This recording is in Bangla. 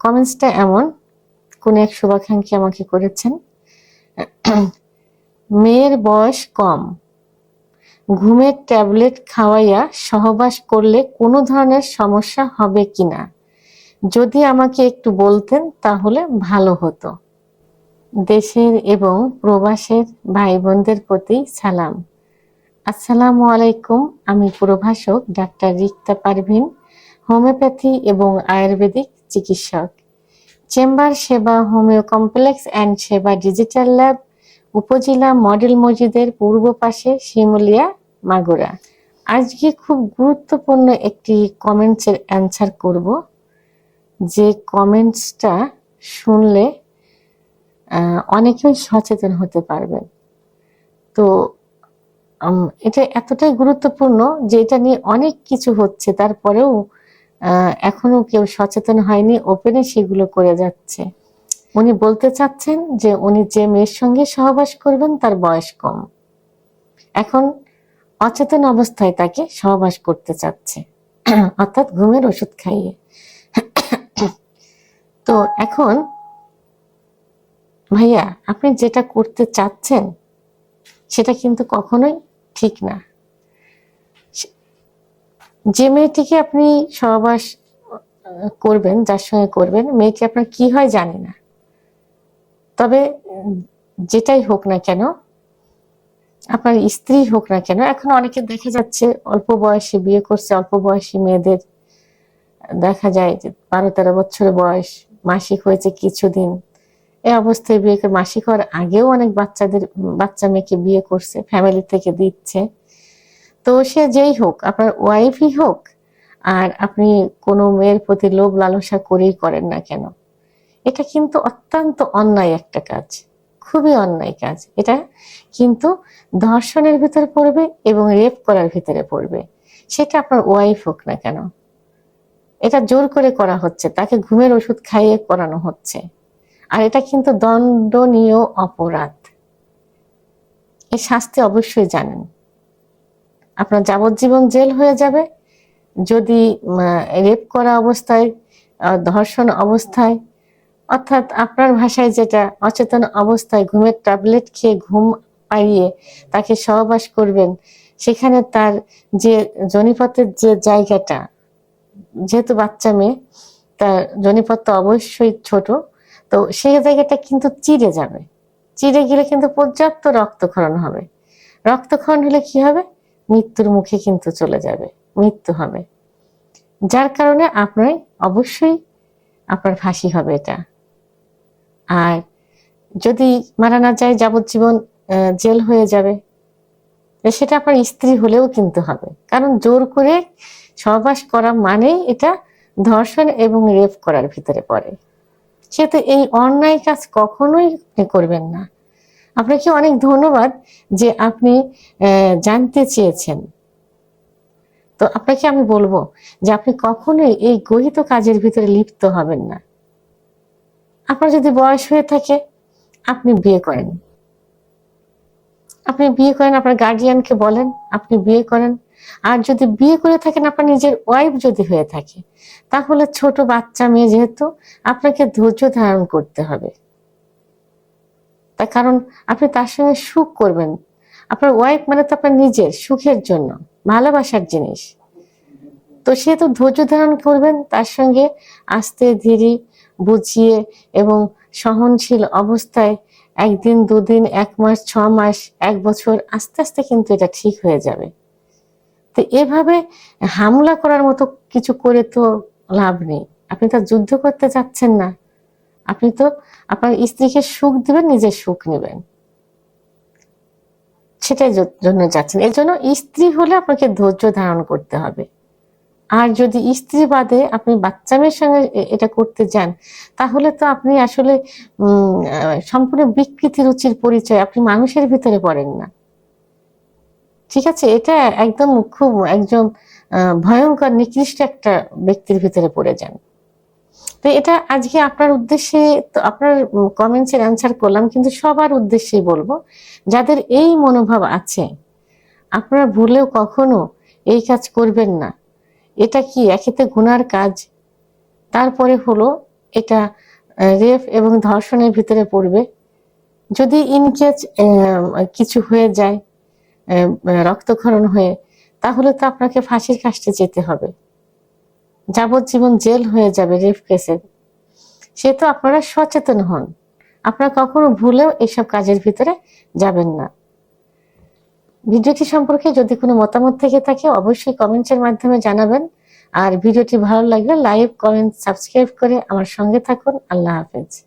কমেন্টসটা এমন। কোন এক শুভাকাঙ্ক্ষী আমাকে করেছেন। মেয়ের বয়স কম। ঘুমের ট্যাবলেট খাওয়াইয়া সহবাস করলে কোনো ধরনের সমস্যা হবে কিনা? যদি আমাকে একটু বলতেন, তাহলে ভালো হতো। দেশের এবং প্রবাসের ভাই বোনদের প্রতি সালাম। আসসালামু আলাইকুম, আমি প্রভাষক ডাক্তার রিক্তা পারভিন, হোমিওপ্যাথি এবং আয়ুর্বেদিক চিকিৎসক। Chamber Sheba, homeo complex and Sheba digital lab, উপজেলা মডেল মসজিদের পূর্ব পাশে শিমুলিয়া, মাগুরা। আজকে খুব গুরুত্বপূর্ণ একটি কমেন্টসের অ্যান্সার করব। যে কমেন্টসটা শুনলে অনেকেই সচেতন হতে পারবেন। তো এটা এতটাই গুরুত্বপূর্ণ যে এটা নিয়ে অনেক কিছু হচ্ছে, তারপরেও এখনও কেউ সচেতন হয়নি, ওপেনে সেগুলো করে যাচ্ছে। উনি বলতে চাচ্ছেন যে উনি যে মেয়ের সঙ্গে সহবাস করবেন, তার বয়স কম। এখন অচেতন অবস্থায় তাকে সহবাস করতে চাচ্ছে। অর্থাৎ ঘুমের ওষুধ খাইয়ে। তো এখন, ভাইয়া, আপনি যেটা করতে চাচ্ছেন, সেটা কিন্তু কখনোই ঠিক না। যে মেয়েটিকে আপনি সহবাস করবেন, যার সঙ্গে করবেন। মেয়েটি আপনার কি হয় জানি না। তবে, যেটাই হোক না কেন, আপনার স্ত্রী হোক না কেন, এখন অনেকে দেখা যাচ্ছে অল্প বয়সে বিয়ে করছে, অল্প বয়সী মেয়েদের। দেখা যায় যে বারো তেরো বছর বয়স, মাসিক হয়েছে কিছুদিন। এই অবস্থায় বিয়ে করে, মাসিক হওয়ার আগেও অনেক বাচ্চাদের, বাচ্চা মেয়েকে বিয়ে করছে ফ্যামিলি থেকে দিচ্ছে। তো সে যেই হোক, আপনার ওয়াইফই হোক, আর আপনি কোনো মেয়ের প্রতি লোভ লালসা করেই করেন না কেন? এটা কিন্তু অত্যন্ত অন্যায় একটা কাজ, খুবই অন্যায় কাজ। এটা কিন্তু ধর্ষণের ভিতরে পড়বে এবং রেপ করার ভিতরে পড়বে। সেটা আপনার ওয়াইফ হোক না কেন। এটা জোর করে করা হচ্ছে, তাকে ঘুমের ওষুধ খাইয়ে করানো হচ্ছে। আর এটা কিন্তু দণ্ডনীয় অপরাধ। এই শাস্তি অবশ্যই জানেন। আপনার যাবজ্জীবন জেল হয়ে যাবে। যদি রেপ করা অবস্থায় ধর্ষণ অবস্থায়, অর্থাৎ আপনার ভাষায় যেটা অচেতন অবস্থায় ঘুমের ট্যাবলেট খেয়ে ঘুম পাইয়ে তাকে সহবাস করবেন, সেখানে তার যে জনিপথের যে জায়গাটা, যেহেতু বাচ্চা মেয়ে, তার জনিপথ তো অবশ্যই ছোট, তো সেই জায়গাটা কিন্তু চিড়ে যাবে। চিড়ে গেলে কিন্তু পর্যাপ্ত রক্তক্ষরণ হবে। রক্তক্ষরণ হলে কি হবে? মৃত্যুর মুখে কিন্তু চলে যাবে, মৃত্যু হবে। যার কারণে আপনার অবশ্যই আপনার ফাঁসি হবে এটা। আর যদি মারা না যায়, যাবজ্জীবন জেল হয়ে যাবে সেটা আপনার স্ত্রী হলেও কিন্তু হবে। কারণ জোর করে সহবাস করা মানেই এটা ধর্ষণ এবং রেপ করার ভিতরে পড়ে। সেহেতু এই অন্যায় কাজ কখনোই করবেন না। আপনাকে অনেক ধন্যবাদ যে আপনি জানতে চেয়েছেন। তো আপনাকে আমি বলব যে আপনি কখনোই এই গহিত কাজের ভিতরে লিপ্ত হবেন না। আপনার যদি বয়স হয়ে থাকে, আপনি বিয়ে করেন। আপনি বিয়ে করেন, আপনার গার্জিয়ানকে বলেন, আপনি বিয়ে করেন। আর যদি বিয়ে করে থাকেন, আপনার নিজের ওয়াইফ যদি হয়ে থাকে, তাহলে ছোট বাচ্চা মেয়ে যেহেতু, আপনাকে ধৈর্য ধারণ করতে হবে। তার কারণ আপনি তার সঙ্গে সুখ করবেন। আপনার ওয়াইফ মানে তো আপনার নিজের, সুখের জন্য, ভালোবাসার জিনিস। তো সে তো ধৈর্য ধারণ করবেন তার সঙ্গে আস্তে ধীরে বুঝিয়ে এবং সহনশীল অবস্থায় একদিন, দুদিন, এক মাস, ছ মাস, এক বছর আস্তে আস্তে কিন্তু এটা ঠিক হয়ে যাবে। তো এভাবে হামলা করার মতো কিছু করে তো লাভ নেই। আপনি তো যুদ্ধ করতে চাচ্ছেন না। আপনি তো আপনার স্ত্রীকে সুখ দিবেন নিজের সুখ নেবেন। সেটাই জন্য যাচ্ছেন। এর জন্য স্ত্রী হলে আপনাকে ধৈর্য ধারণ করতে হবে। আর যদি স্ত্রী বাদে আপনি বাচ্চা মেয়ের সঙ্গে এটা করতে যান তাহলে তো আপনি আসলে সম্পূর্ণ বিকৃতি রুচির পরিচয় আপনি মানুষের ভিতরে পড়েন না। ঠিক আছে? এটা একদম খুব আহ, ভয়ঙ্কর নিকৃষ্ট একটা ব্যক্তির ভিতরে পড়ে যান। তো এটা আজকে আপনার উদ্দেশ্যে, তো আপনার কমেন্টস এর অ্যান্সার করলাম, কিন্তু সবার উদ্দেশ্যেই বলব, যাদের এই মনোভাব আছে, আপনারা ভুলেও কখনো এই কাজ করবেন না। এটা কি একেতে গুনার কাজ? তারপরে হলো এটা রেপ এবং ধর্ষণের ভিতরে পড়বে। যদি ইনকেস কিছু হয়ে যায় রক্তক্ষরণ হয়ে, তাহলে তো আপনাকে ফাঁসির কাস্টে যেতে হবে। যাবজ্জীবন জেল হয়ে যাবে রেপ কেসে সে তো আপনারা সচেতন হন। আপনারা কখনো ভুলেও এইসব কাজের ভিতরে যাবেন না। ভিডিওটি সম্পর্কে যদি কোনো মতামত থেকে থাকে, অবশ্যই কমেন্টসের মাধ্যমে জানাবেন। আর ভিডিওটি ভালো লাগলে লাইক, কমেন্ট, সাবস্ক্রাইব করে আমার সঙ্গে থাকুন। আল্লাহ হাফেজ।